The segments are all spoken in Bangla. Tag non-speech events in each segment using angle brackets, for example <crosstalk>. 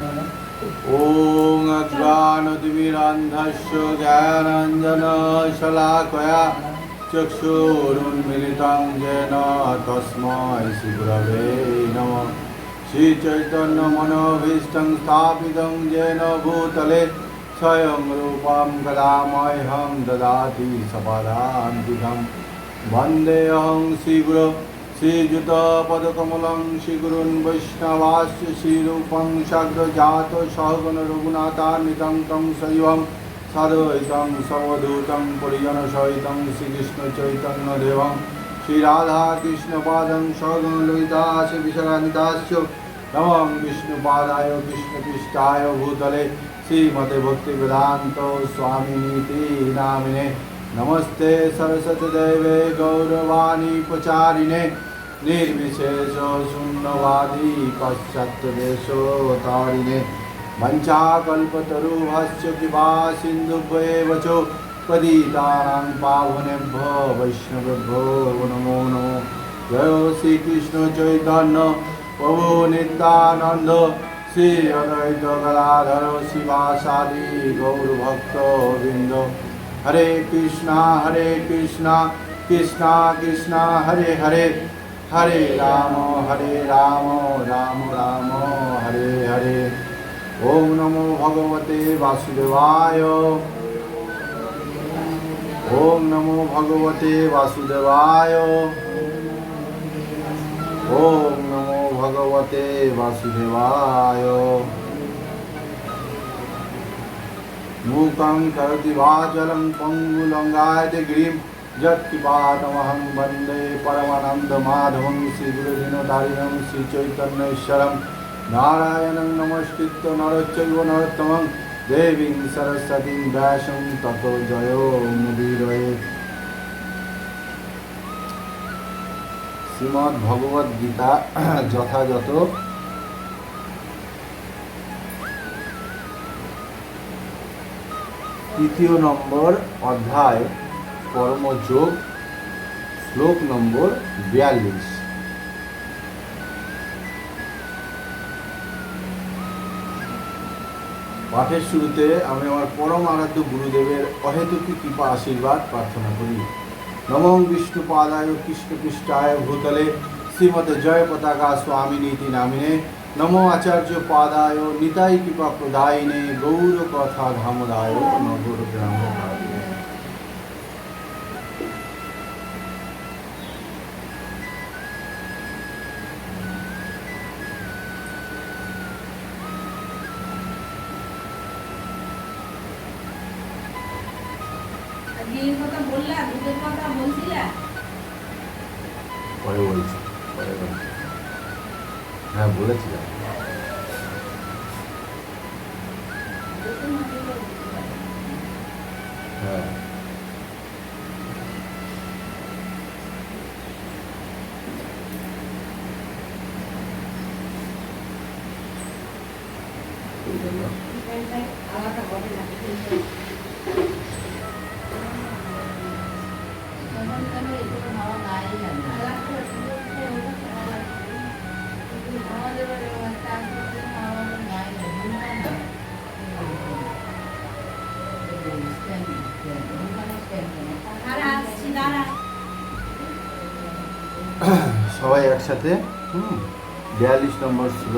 ॐ अज्ञानतिमिरान्धस्य ज्ञानाञ्जनशलाकया चक्षुरुन्मिलितं येन तस्मै श्रीगुरवे नमः श्रीचैतन्यमनोभीष्टं स्थापितं येन भूतले स्वयं रूपं कदामह्यं ददाति सपदान्तिकं वन्देऽहं श्रीगुरो श्रीयुतपदकमलं श्रीगुरुन् वैष्णवास्य श्रीरूपं शग्रजात सहगणरघुनाथान्वितं तं शैवं सद्वैतं सर्वधूतं परिजनसहितं श्रीकृष्णचैतन्यदेवं श्रीराधाकृष्णपादं सहगणललितास्य विशरानितास्य नमं विष्णुपादाय कृष्णपृष्ठाय भूतले श्रीमते भक्तिवेदान्त स्वामिनीति नामिने नमस्ते सरस्वतीदेवे गौरवाणी प्रचारिणे निर्विशेष शून्यवादी पाश्चात्यदेशोतारिणे वञ्चाकल्पतरुभश्च कृपा सिन्धुभ्येव च पतितानां पावनेभ्यो वैष्णवेभ्यो नमो नमो जय श्रीकृष्ण चैतन्य प्रभु नित्यानन्द श्री अद्वैत गदाधर शिवासादि गौरभक्तवृन्द हरे कृष्णा हरे कृष्णा कृष्णा कृष्णा हरे हरे হরে রাম হরে রাম রাম রাম, হরে হরে। ওম নমো ভগবতে বাসুদেবায়। ওম নমো ভগবতে বাসুদেবায়। ওম নমো ভগবতে বাসুদেবায়। মূকং করতি ভাজলং পঙ্গুলঙ্গায় গ্রীব यत्किपातमहं वन्दे परमानन्दमाधवं श्रीगुरुदिनदारिणं श्रीचैतन्येश्वरं नारायणं नमस्कृत्य नरश्चैव नरोत्तमं देवीं सरस्वतीं व्यासं ततो जयो मुदीरये শ্রীমদ্ ভগবদ্ গীতা যথাযথ তৃতীয় নম্বর অধ্যায় কর্মযোগ, শ্লোক নম্বর বিয়াল্লিশ। পাঠের শুরুতে আমি আমার পরম আরাধ্য গুরুদেবের অহেতুকী কৃপা আশীর্বাদ প্রার্থনা করি। নমং বিষ্ণু পাদায় কৃষ্ণ পৃষ্ঠায় ভূতলে শ্রীমতে জয় পতাকা স্বামিনীতি নামিনে। নমো আচার্য পাদায় নিতাই কৃপা প্রদায়িনে গৌর কথা ধামদায় নগর গ্রাম। আজকে কথা বললা দুধের কথা বলছিলা? পরে বলছি পরে বলছি। হ্যাঁ বলেছিলাম। সবাই একসাথে হুম বিয়াল্লিশ নম্বর ছিল।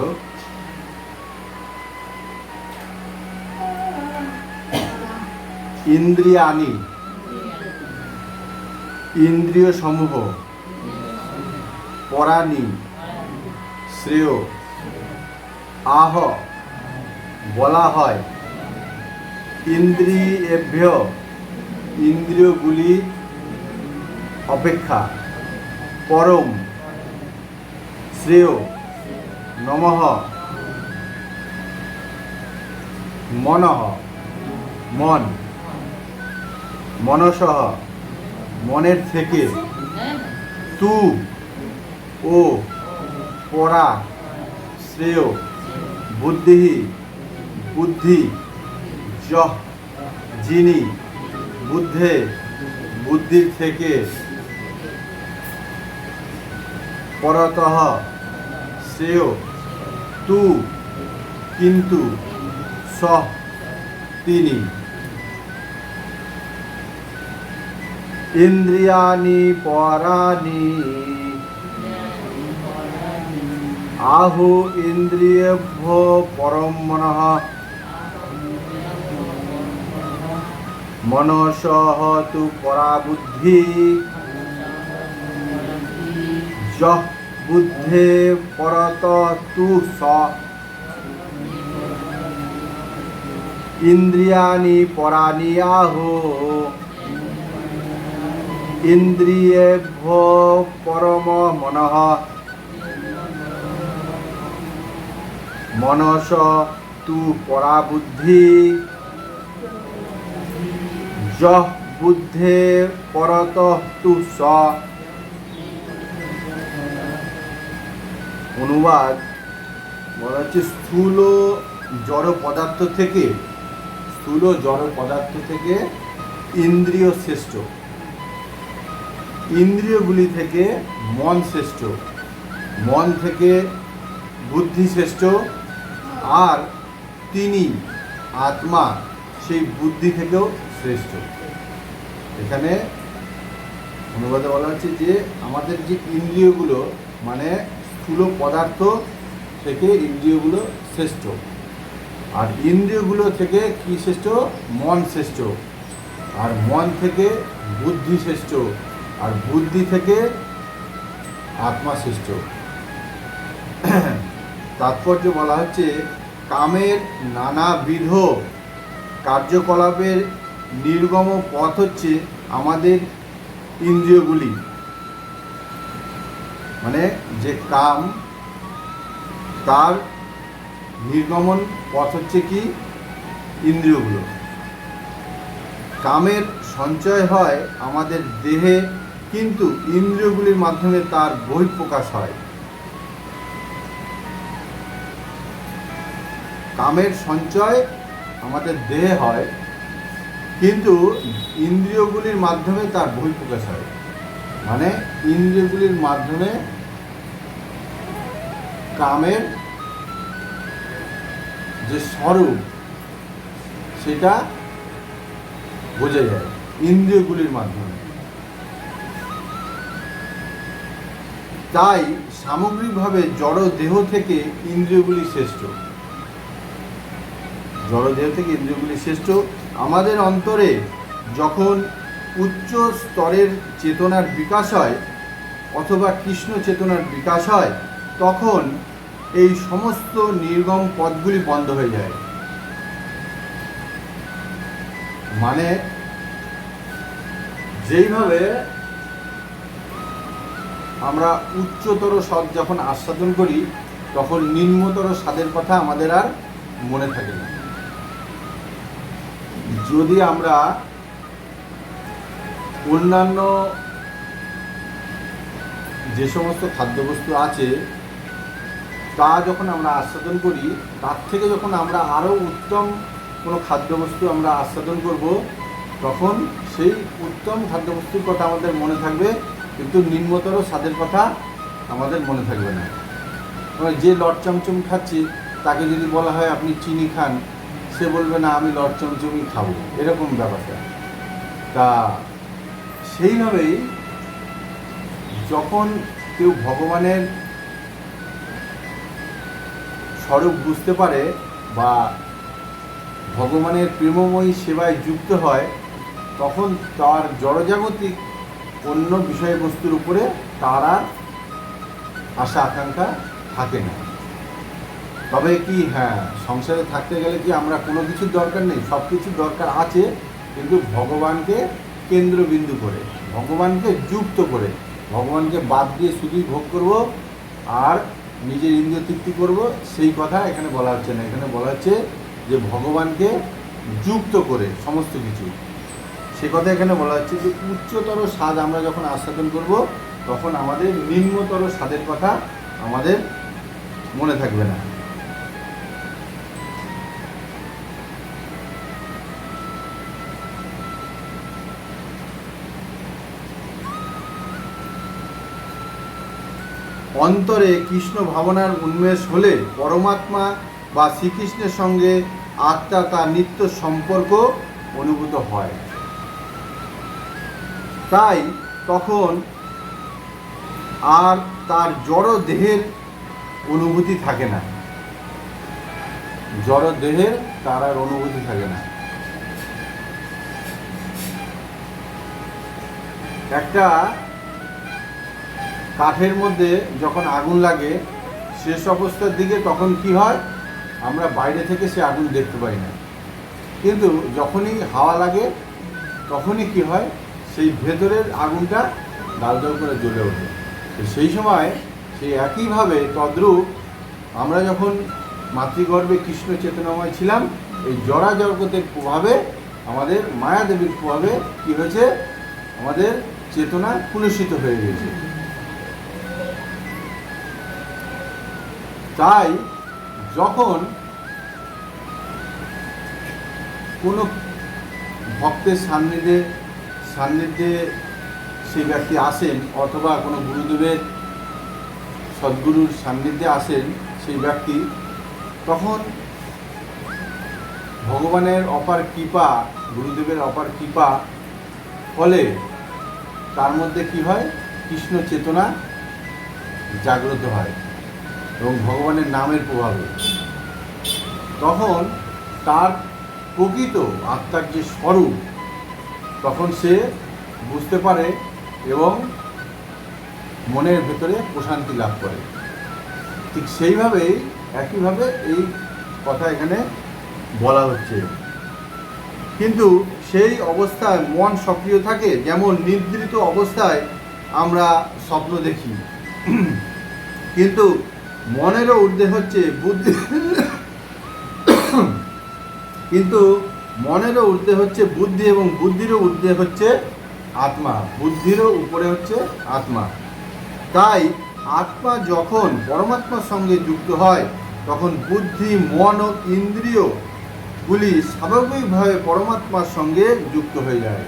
ইন্দ্রিয়ানি ইন্দ্রিয় সমূহ। পরাণী। শ্রেয়। আহ বলা হয়। ইন্দ্রিয়েভ্য ইন্দ্রিয়গুলি অপেক্ষা, পরম, শ্রেয়, নমঃ, মনঃ, মন মনসহ মনের থেকে, তু ও পরা, শ্রেয় বুদ্ধি বুদ্ধি যহ, যিনি বুদ্ধে, বুদ্ধির থেকে পরতঃ শ্রেয়, তু কিন্তু সহ তিনি। ইন্দ্রিয়ানি পরানি আহু ইন্দ্রিয়েভ্য পরম মনঃ মনসহ তু পরা বুদ্ধি যহ বুদ্ধে পরত তু স। ইন্দ্রিয়ানি পরানি আহু ইন্দ্রিয়েভ্য পরম মনঃ। মনস তু পরা বুদ্ধি যহ বুদ্ধে পরত তু স। অনুবাদ বলা হচ্ছে স্থূল জড় পদার্থ থেকে, স্থূল জড় পদার্থ থেকে ইন্দ্রিয় শ্রেষ্ঠ। ইন্দ্রিয়গুলি থেকে মন শ্রেষ্ঠ। মন থেকে বুদ্ধি শ্রেষ্ঠ। আর তিনি, আত্মা, সেই বুদ্ধি থেকেও শ্রেষ্ঠ। এখানে অনুবাদে বলা হচ্ছে যে আমাদের যে ইন্দ্রিয়গুলো মানে স্থূল পদার্থ থেকে ইন্দ্রিয়গুলো শ্রেষ্ঠ। আর ইন্দ্রিয়গুলো থেকে কি শ্রেষ্ঠ? মন শ্রেষ্ঠ। আর মন থেকে বুদ্ধি শ্রেষ্ঠ। আর বুদ্ধি থেকে আত্মা শ্রেষ্ঠ। তাৎপর্য বলা হচ্ছে, কামের নানাবিধ কার্যকলাপের নির্গম পথ হচ্ছে আমাদের ইন্দ্রিয়গুলি। মানে যে কাম, তার নির্গমন পথ হচ্ছে কি? ইন্দ্রিয়গুলো। কামের সঞ্চয় হয় আমাদের দেহে, কিন্তু ইন্দ্রিয়গুলির মাধ্যমে তার বহিঃপ্রকাশ হয়। কামের সঞ্চয় আমাদের দেহে হয় কিন্তু ইন্দ্রিয়গুলির মাধ্যমে তার বহিঃপ্রকাশ হয়। মানে ইন্দ্রিয়গুলির মাধ্যমে কামের যে স্বরূপ, সেটা বোঝা যায় ইন্দ্রিয়গুলির মাধ্যমে। তাই সামগ্রিকভাবে জড় দেহ থেকে ইন্দ্রিয়গুলি শ্রেষ্ঠ। জড় দেহ থেকে ইন্দ্রিয়গুলি শ্রেষ্ঠ। আমাদের অন্তরে যখন উচ্চ স্তরের চেতনার বিকাশ হয় অথবা কৃষ্ণ চেতনার বিকাশ হয়, তখন এই সমস্ত নির্গম পথগুলি বন্ধ হয়ে যায়। মানে যেইভাবে আমরা উচ্চতর স্বাদ যখন আস্বাদন করি, তখন নিম্নতর স্বাদের কথা আমাদের আর মনে থাকে না। যদি আমরা অন্যান্য যে সমস্ত খাদ্যবস্তু আছে, তা যখন আমরা আস্বাদন করি, তার থেকে যখন আমরা আরও উত্তম কোনো খাদ্যবস্তু আমরা আস্বাদন করব, তখন সেই উত্তম খাদ্যবস্তুর কথা আমাদের মনে থাকবে, কিন্তু নিম্নতর স্বাদের কথা আমাদের মনে থাকবে না। এবার যে লট চমচম খাচ্ছি, তাকে যদি বলা হয় আপনি চিনি খান সে বলবে, না, আমি লট খাব। এরকম ব্যাপারটা। তা সেইভাবেই যখন কেউ ভগবানের স্বরূপ বুঝতে পারে বা ভগবানের প্রেমময়ী সেবায় যুক্ত হয়, তখন তার জড়জাগতিক অন্য বিষয়বস্তুর উপরে তার আর আশা আকাঙ্ক্ষা থাকে না। তবে কি হ্যাঁ সংসারে থাকতে গেলে কি আমরা কোনো কিছুর দরকার নেই? সব কিছুর দরকার আছে, কিন্তু ভগবানকে কেন্দ্রবিন্দু করে, ভগবানকে যুক্ত করে, ভগবানকে বাদ দিয়ে শুধুই ভোগ করব আর নিজের ইন্দ্রিয় তৃপ্তি করব, সেই কথা এখানে বলা হচ্ছে না। এখানে বলা হচ্ছে যে ভগবানকে যুক্ত করে সমস্ত কিছু। সে কথা এখানে বলা হচ্ছে যে উচ্চতর স্বাদ আমরা যখন আস্বাদন করব, তখন আমাদের নিম্নতর স্বাদের কথা আমাদের মনে থাকবে না। অন্তরে কৃষ্ণ ভাবনার উন্মেষ হলে পরমাত্মা বা শ্রীকৃষ্ণের সঙ্গে আত্মা তার নিত্য সম্পর্ক অনুভূত হয়। তাই তখন আর তার জড় দেহের অনুভূতি থাকে না। জড় দেহের তার আর অনুভূতি থাকে না। একটা কাঠের মধ্যে যখন আগুন লাগে, শেষ অবস্থার দিকে তখন কি হয়? আমরা বাইরে থেকে সে আগুন দেখতে পাই না। কিন্তু যখনই হাওয়া লাগে, তখনই কি হয়? সেই ভেতরের আগুনটা ডাল ডাল করে জ্বলে ওঠে। সেই সময় সেই একইভাবে তদ্রূপ আমরা যখন মাতৃগর্ভে কৃষ্ণ চেতনাময় ছিলাম, এই জড়া জগতের প্রভাবে, আমাদের মায়াদেবীর প্রভাবে কি হয়েছে? আমাদের চেতনা কুলুষিত হয়ে গেছে। তাই যখন কোনো ভক্তের সান্নিধ্যে সান্নিধ্যে সেই ব্যক্তি আসেন অথবা কোনো গুরুদেবের সদ্গুরুর সান্নিধ্যে আসেন সেই ব্যক্তি, তখন ভগবানের অপার কৃপা, গুরুদেবের অপার কৃপা ফলে তার মধ্যে কি হয়? কৃষ্ণ চেতনা জাগ্রত হয়। এবং ভগবানের নামের প্রভাবে। তখন তার প্রকৃত আত্মার যে স্বরূপ, তখন সে বুঝতে পারে এবং মনের ভেতরে প্রশান্তি লাভ করে। ঠিক সেইভাবেই, একইভাবে এই কথা এখানে বলা হচ্ছে। কিন্তু সেই অবস্থায় মন সক্রিয় থাকে, যেমন নিদ্রিত অবস্থায় আমরা স্বপ্ন দেখি। কিন্তু মনেরও ঊর্ধ্বে হচ্ছে বুদ্ধি। কিন্তু মনেরও ঊর্ধ্বে হচ্ছে বুদ্ধি এবং বুদ্ধিরও ঊর্ধ্বে হচ্ছে আত্মা। বুদ্ধিরও উপরে হচ্ছে আত্মা। তাই আত্মা যখন পরমাত্মার সঙ্গে যুক্ত হয়, তখন বুদ্ধি, মন ও ইন্দ্রিয়গুলি স্বাভাবিকভাবে পরমাত্মার সঙ্গে যুক্ত হয়ে যায়।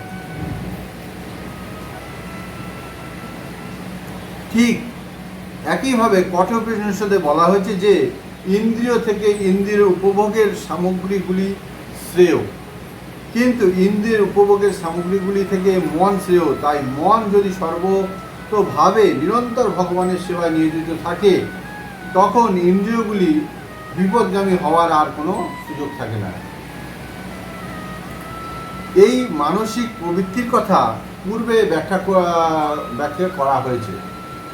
ঠিক একইভাবে কঠোর কঠোপনিষদে বলা হয়েছে যে ইন্দ্রিয় থেকে ইন্দ্রিয় উপভোগের সামগ্রীগুলি শ্রেয়। কিন্তু ইন্দ্রিয়ের উপভোগের সামগ্রীগুলি থেকে মন শ্রেয়, তাই মন যদি সর্বতভাবে নিরন্তর ভগবানের সেবায় নিয়োজিত থাকে, তখন ইন্দ্রিয়গুলি বিপদগামী হওয়ার আর কোনো সুযোগ থাকে না। এই মানসিক প্রবৃত্তির কথা পূর্বে ব্যাখ্যা ব্যাখ্যা করা হয়েছে।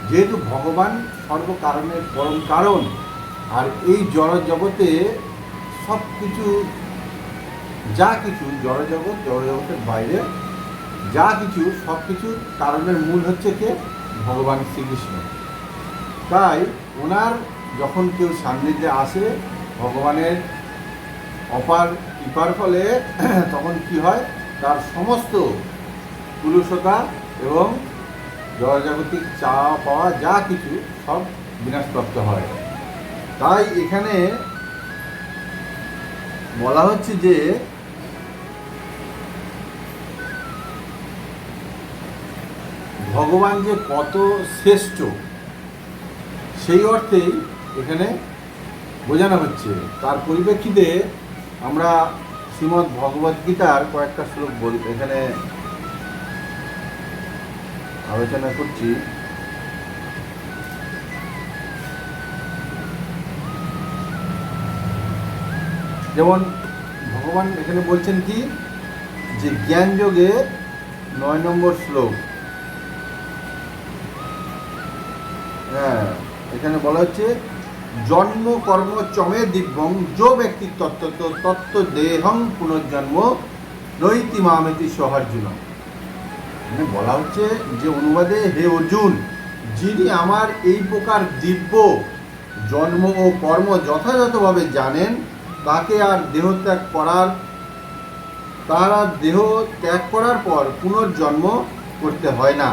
যেহেতু ভগবান সর্বকারণের পরম কারণ, আর এই জড় জগতে সব কিছু যা কিছু জড়জগৎ, জড়জগতের বাইরে, যা কিছু সব কিছুর কারণের মূল হচ্ছে কে? ভগবান শ্রীকৃষ্ণ। তাই ওনার যখন কেউ সান্নিধ্যে আসে, ভগবানের অপার কৃপার ফলে <clears throat> তখন কি হয়? তার সমস্ত পুরুষতা এবং জড়জাগতিক চা পাওয়া যা কিছু সব বিনাশপ্রাপ্ত হয়। তাই এখানে বলা হচ্ছে যে ভগবান যে কত শ্রেষ্ঠ, সেই অর্থেই এখানে বোঝানো হচ্ছে। তার পরিপ্রেক্ষিতে আমরা শ্রীমদ্ ভগবদ গীতার কয়েকটা শ্লোক বল এখানে আলোচনা করছি। যেমন ভগবান এখানে বলছেন কি? যে জ্ঞান যোগে নয় নম্বর শ্লোক। হ্যাঁ এখানে বলা হচ্ছে, জন্ম কর্ম চমে দিব্যং, যো ব্যক্তি তত্ত্ব তত্ত্ব দেহং পুনর্জন্ম নৈতি মামেতি সহার্জুন এখানে বলা হচ্ছে যে অনুবাদে হে অর্জুন, যিনি আমার এই প্রকার দিব্য জন্ম ও কর্ম যথাযথভাবে জানেন, তাকে আর দেহত্যাগ করার, তার আর দেহ ত্যাগ করার পর পুনর্জন্ম করতে হয় না।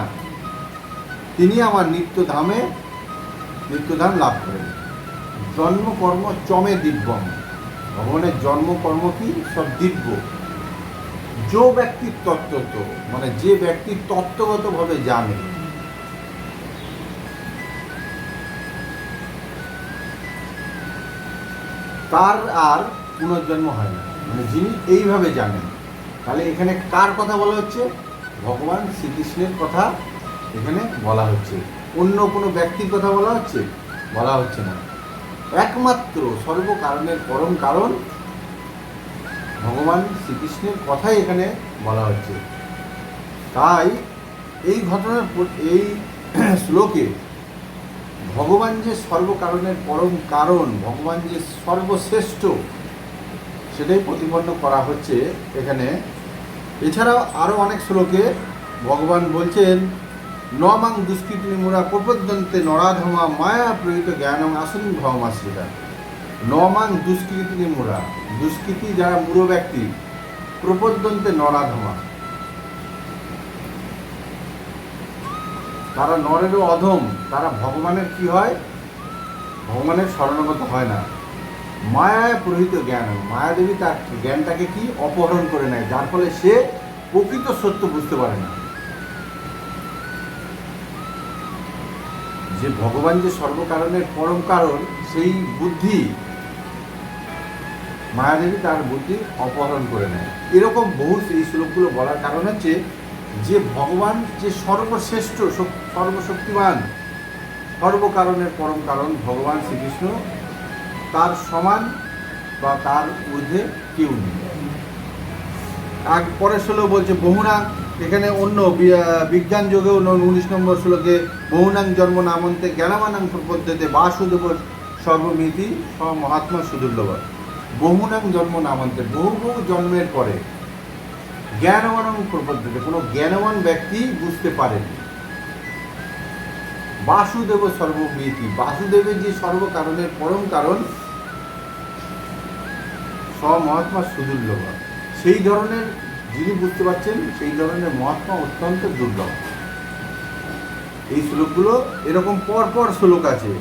তিনি আমার নিত্যধামে নিত্যধাম লাভ করেন। জন্মকর্ম চমে দিব্যম। ভগবানের জন্মকর্ম কি? সব দিব্য। যে ব্যক্তি তত্ত্বত মানে যে ব্যক্তি তত্ত্বগতভাবে জানে, তার আর পুনর্জন্ম হয় না। মানে যিনি এইভাবে জানেন, তাহলে এখানে কার কথা বলা হচ্ছে? ভগবান শ্রীকৃষ্ণের কথা এখানে বলা হচ্ছে। অন্য কোনো ব্যক্তির কথা বলা হচ্ছে? বলা হচ্ছে না। একমাত্র সর্বকারণের পরম কারণ ভগবান শ্রীকৃষ্ণের কথাই এখানে বলা হচ্ছে। তাই এই ঘটনার এই <clears throat> শ্লোকে ভগবান যে সর্বকারণের পরম কারণ, ভগবান যে সর্বশ্রেষ্ঠ, সেটাই প্রতিপন্ন করা হচ্ছে এখানে। এছাড়াও আরও অনেক শ্লোকে ভগবান বলছেন, নমাং দুষ্কৃতি নিমুরা প্রপদ্যন্তে নরাধমা মায়া প্রয়িত জ্ঞানং আসন ভবমাশ্রিতা নমাং দুষ্কৃতি নিমুরা দুষ্কৃতি যারা মূঢ় ব্যক্তি, প্রপদ্যন্তে নরাধমা। তারা নরেরও অধম, তারা ভগবানের কি হয়? ভগবানের শরণাগত হয় না। মায়ায় প্রহিত জ্ঞান, মায়াদেবী তার জ্ঞানটাকে কি? অপহরণ করে নেয়। যার ফলে সে প্রকৃত সত্য বুঝতে পারে না। যে ভগবান যে সর্বকারণের পরম কারণ, সেই বুদ্ধি মায়াদেবী তার বুদ্ধি অপহরণ করে নেয়। এরকম বহু এই শ্লোকগুলো বলার কারণ হচ্ছে যে ভগবান যে সর্বশ্রেষ্ঠ সর্বশক্তিমান, সর্বকারণের পরম কারণ ভগবান শ্রীকৃষ্ণ, তার সমান বা তার ঊর্ধ্বে কেউ নেই। আর পরের শ্লোক বলছে, বহুনা এখানে অন্য বিজ্ঞান যোগেও উনিশ নম্বর শ্লোকে, বহুনাং জন্ম নামন্তে জ্ঞানমানাং প্রপদ্যতে বাসুদেব সর্বমিতি মহাত্মা সুদুর্লভ। বহুনাং জন্ম নামন্তে বহু বহু জন্মের পরে জ্ঞানবান প্রপদ্ধতি কোনো জ্ঞানবান ব্যক্তি বুঝতে পারেন বাসুদেব সর্বমিতি বাসুদেবের যে সর্বকারণের পরম কারণ স মহাত্মা সুদুর্লভ। সেই ধরনের যিনি বুঝতে পারছেন, সেই ধরনের মহাত্মা অত্যন্ত দুর্লভ। এই শ্লোকগুলো এরকম পরপর শ্লোক আছে।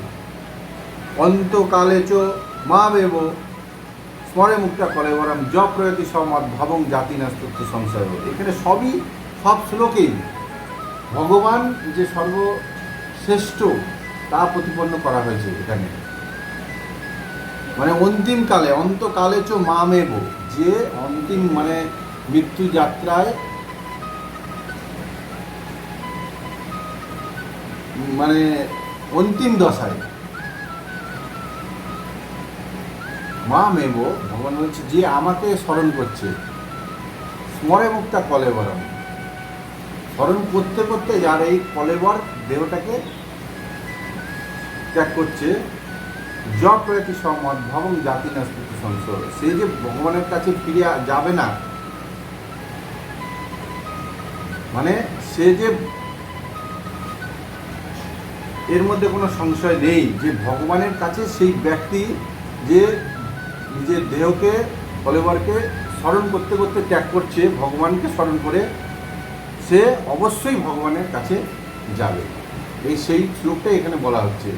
অন্তকালে চ মা বেব স্মরে মুক্তা কলেবরম জ প্রয়তি সমত ভবং জাতি নাস্তত্ব সংশয় এখানে সবই, সব শ্লোকেই ভগবান যে সর্বশ্রেষ্ঠ, তা প্রতিপন্ন করা হয়েছে এখানে। মানে অন্তিমকালে অন্তকালে চ মামেব যে অন্তিম মানে মৃত্যু যাত্রায় মানে অন্তিম দশায়। মা মেব, ভগবান বলছে যে আমাকে স্মরণ করছে। স্মরে মুক্তা কলেবরম স্মরণ করতে করতে যার এই কলেবর দেহটাকে ত্যাগ করছে জ প্রয়তি সম্মত, ভবং জাতি নাস্তিক সংশয় সে যে ভগবানের কাছে ফিরে যাবে না মানে সে যে এর মধ্যে কোনো সংশয় নেই, যে ভগবানের কাছে সেই ব্যক্তি যে নিজের দেহকে কলেবরকে স্মরণ করতে করতে ত্যাগ করছে, ভগবানকে স্মরণ করে সে অবশ্যই ভগবানের কাছে যাবে। এই সেই শ্লোকটাই এখানে বলা হচ্ছে।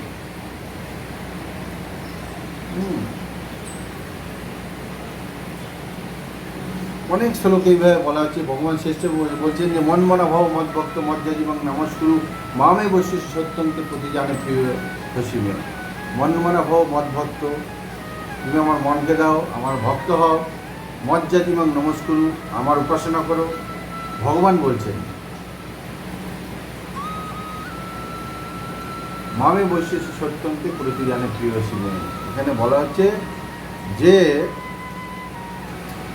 অনেক শ্লোক এইভাবে বলা হচ্ছে। ভগবান শ্রেষ্ঠ বলছেন যে, মন মনা ভাব মদ ভক্ত মজ্জা জীবন নমস্কুরু মামে বৈশিষ্ট্য সত্যন্তে প্রতি জানে প্রিয় হসিমে মন মনা ভাব মদ ভক্ত তুমি আমার মনকে দাও, আমার ভক্ত হও। মজ্জা জীবন নমস্কুরু, আমার উপাসনা করো। ভগবান বলছেন, মামে বৈশিষ্ট্য সত্যন্তে প্রতি জানে প্রিয় হসিমে এখানে বলা হচ্ছে যে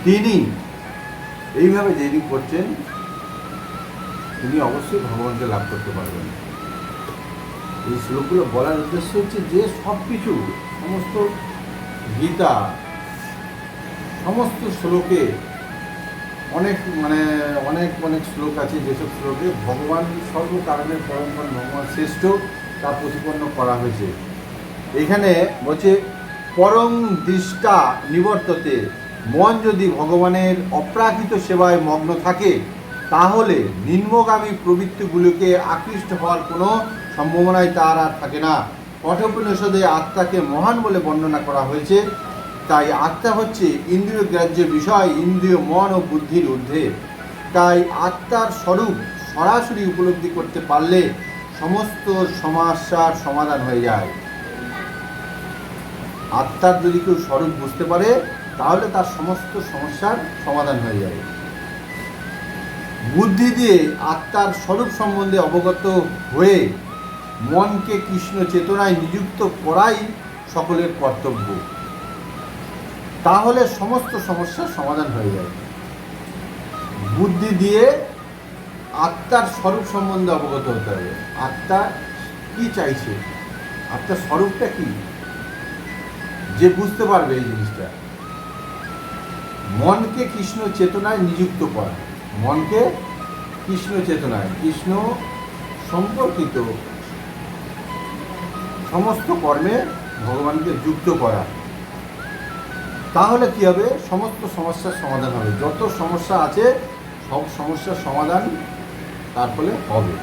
তিনি এইভাবে যিনি করছেন, তিনি অবশ্যই ভগবানকে লাভ করতে পারবেন। এই শ্লোকগুলো বলার উদ্দেশ্য হচ্ছে যে সব কিছু সমস্ত গীতা, সমস্ত শ্লোকে অনেক মানে অনেক অনেক শ্লোক আছে, যেসব শ্লোকে ভগবান সর্বকারণের পরম্পরা ভগবান শ্রেষ্ঠ তা প্রতিপন্ন করা হয়েছে। এখানে বলছে, পরম দৃষ্টা নিবর্ততে মন যদি ভগবানের অপ্রাকৃত সেবায় মগ্ন থাকে, তাহলে নিম্নগামী প্রবৃত্তিগুলোকে আকৃষ্ট হওয়ার কোনো সম্ভাবনাই তার আর থাকে না। কঠোপনিষদে আত্মাকে মহান বলে বর্ণনা করা হয়েছে। তাই আত্মা হচ্ছে ইন্দ্রিয় গ্রাহ্য বিষয়, ইন্দ্রিয় মন ও বুদ্ধির ঊর্ধ্বে। তাই আত্মার স্বরূপ সরাসরি উপলব্ধি করতে পারলে সমস্ত সমস্যার সমাধান হয়ে যায়। আত্মার যদি কেউ স্বরূপ বুঝতে পারে, তাহলে তার সমস্ত সমস্যার সমাধান হয়ে যাবে বুদ্ধি দিয়ে আত্মার স্বরূপ সম্বন্ধে অবগত হয়ে মনকে কৃষ্ণ চেতনায় নিযুক্ত করাই সকলের কর্তব্য। তাহলে সমস্ত সমস্যার সমাধান হয়ে যাবে বুদ্ধি দিয়ে আত্মার স্বরূপ সম্বন্ধে অবগত হতে হবে। আত্মা কি চাইছে? আত্মার স্বরূপটা কি? যে বুঝতে পারবে এই জিনিসটা। মনকে কৃষ্ণ চেতনায় নিযুক্ত করা। মনকে কৃষ্ণ চেতনায়। কৃষ্ণ সম্পর্কিত সমস্ত কর্মে ভগবানকে যুক্ত করা। তাহলে কি হবে? সমস্ত সমস্যার সমাধান হবে। যত সমস্যা আছে, সব সমস্যার সমাধান তার ফলে হবে।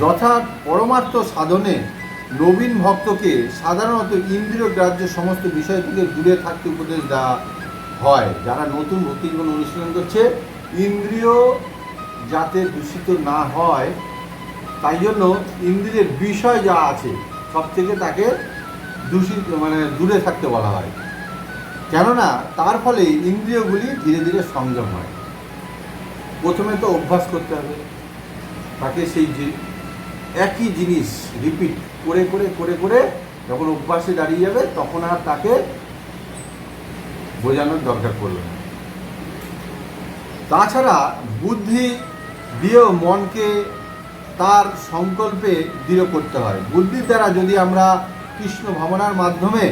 যথা পরমার্থ সাধনে নবীন ভক্তকে সাধারণত ইন্দ্রিয় গ্রাহ্য সমস্ত বিষয় থেকে দূরে থাকতে উপদেশ দেওয়া হয়। যারা নতুন ভক্তি জীবন অনুশীলন করছে, ইন্দ্রিয় যাতে দূষিত না হয়, তাই জন্য ইন্দ্রিয়ের বিষয় যা আছে সব থেকে তাকে দূষিত মানে দূরে থাকতে বলা হয়। কেননা, তার ফলে ইন্দ্রিয়গুলি ধীরে ধীরে সংযম হয়। প্রথমে তো অভ্যাস করতে হবে। তাকে সেই একই জিনিস রিপিট করে করে করে করে যখন অভ্যাসে দাঁড়িয়ে যাবে, তখন আর তাকে বোঝানোর দরকার পড়বে না। তাছাড়া বুদ্ধি দিয়েও মনকে তার সংকল্পে দৃঢ় করতে হয়। বুদ্ধির দ্বারা যদি আমরা কৃষ্ণ ভাবনার মাধ্যমে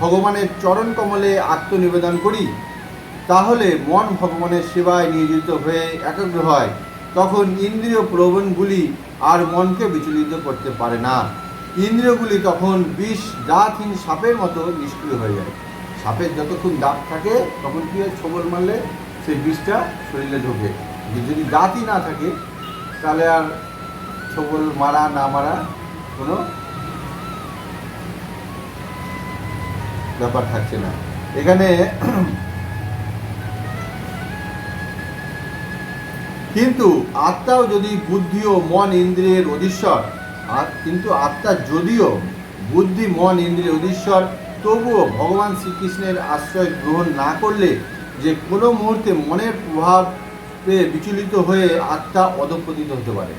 ভগবানের চরণ কমলে আত্মনিবেদন করি, তাহলে মন ভগবানের সেবায় নিয়োজিত হয়ে একাগ্র হয়। তখন ইন্দ্রিয় প্রবণগুলি আর মনকে বিচলিত করতে পারে না। ইন্দ্রিয়গুলি তখন বিষ দাঁতহীন সাপের মতো নিষ্ক্রিয় হয়ে যায়। সাপের যতক্ষণ দাঁত থাকে, তখন কি হয়? ছবল মারলে সেই বিষটা শরীরে ঢোকে। যদি দাঁতই না থাকে, তাহলে আর ছবল মারা, না মারা, কোনো ব্যাপার থাকছে না। এখানে কিন্তু আত্মাও যদি বুদ্ধি ও মন ইন্দ্রিয়ের অধীশ্বর, আর কিন্তু আত্মা যদিও বুদ্ধি, মন ইন্দ্রিয় অধীশ্বর, তবুও ভগবান শ্রীকৃষ্ণের আশ্রয় গ্রহণ না করলে যে কোনো মুহূর্তে মনের প্রভাবে বিচলিত হয়ে আত্মা অধপতিত হতে পারে।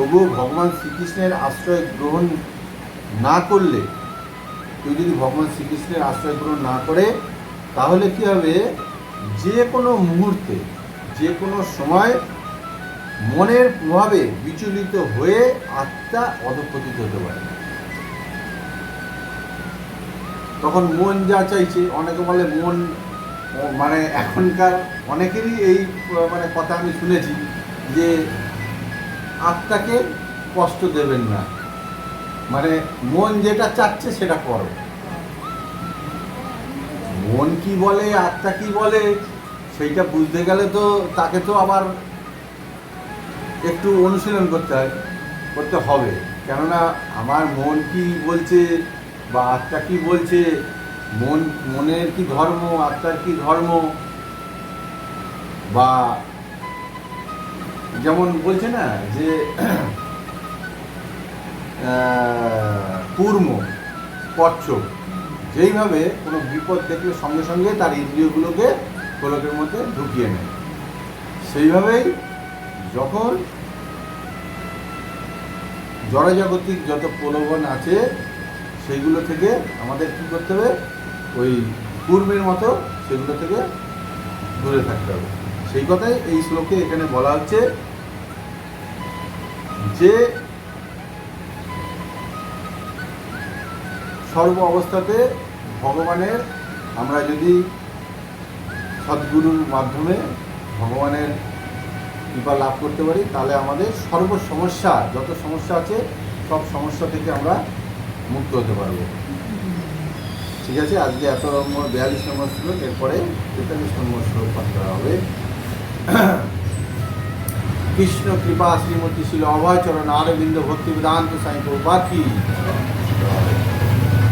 তবুও ভগবান শ্রীকৃষ্ণের আশ্রয় গ্রহণ না করলে, কেউ যদি ভগবান শ্রীকৃষ্ণের আশ্রয় গ্রহণ না করে, তাহলে কি হবে? যে কোনো মুহূর্তে, যে কোনো সময় মনের প্রভাবে বিচলিত হয়ে আত্মা অধপতিত হতে পারে। তখন মন যা চাইছে, অনেকে বলে মন মানে এখনকার, অনেকেরই এই মানে কথা আমি শুনেছি যে আত্মাকে কষ্ট দেবেন না। মানে মন যেটা চাচ্ছে সেটা করো। মন কি বলে, আত্মা কি বলে, সেইটা বুঝতে গেলে তো তাকে তো আবার একটু অনুশীলন করতে হয়, করতে হবে। কেননা আমার মন কি বলছে বা আত্মা কি বলছে, মন, মনের কি ধর্ম, আত্মার কি ধর্ম, বা যেমন বলছে না যে <clears throat> কুর্ম কচ্ছপ যেইভাবে কোনো বিপদ দেখলে সঙ্গে সঙ্গে তার ইন্দ্রিয়গুলোকে গোলকের মধ্যে ঢুকিয়ে নেয়। সেইভাবেই যখন জড়জাগতিক যত প্রলোভন আছে, সেইগুলো থেকে আমাদের কী করতে হবে? ওই কুর্মের মতো সেগুলো থেকে দূরে থাকতে হবে। সেই কথাই এই শ্লোকে এখানে বলা হচ্ছে যে সর্ব অবস্থাতে ভগবানের, আমরা যদি সদ্গুরুর মাধ্যমে ভগবানের কৃপা লাভ করতে পারি, তাহলে আমাদের সর্ব সমস্যা, যত সমস্যা আছে, সব সমস্যা থেকে আমরা মুক্ত হতে পারব। ঠিক আছে? আজকে এত নম্বর, বিয়াল্লিশ নম্বর শ্লোক, এরপরে তেতাল্লিশ নম্বর শ্লোক পাঠ করা হবে। কৃষ্ণ কৃপা শ্রীমতী ছিল অভয়চরণ আরবিন্দ ভক্তি বেদান্ত সাই প্রভুপাদ কি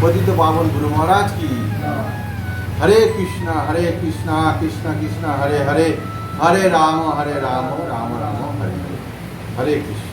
পতিত পাবন গুরু মহারাজ কি হরে কৃষ্ণ হরে কৃষ্ণ কৃষ্ণ কৃষ্ণ হরে হরে হরে রাম হরে রাম রাম রাম হরে হরে হরে কৃষ্ণ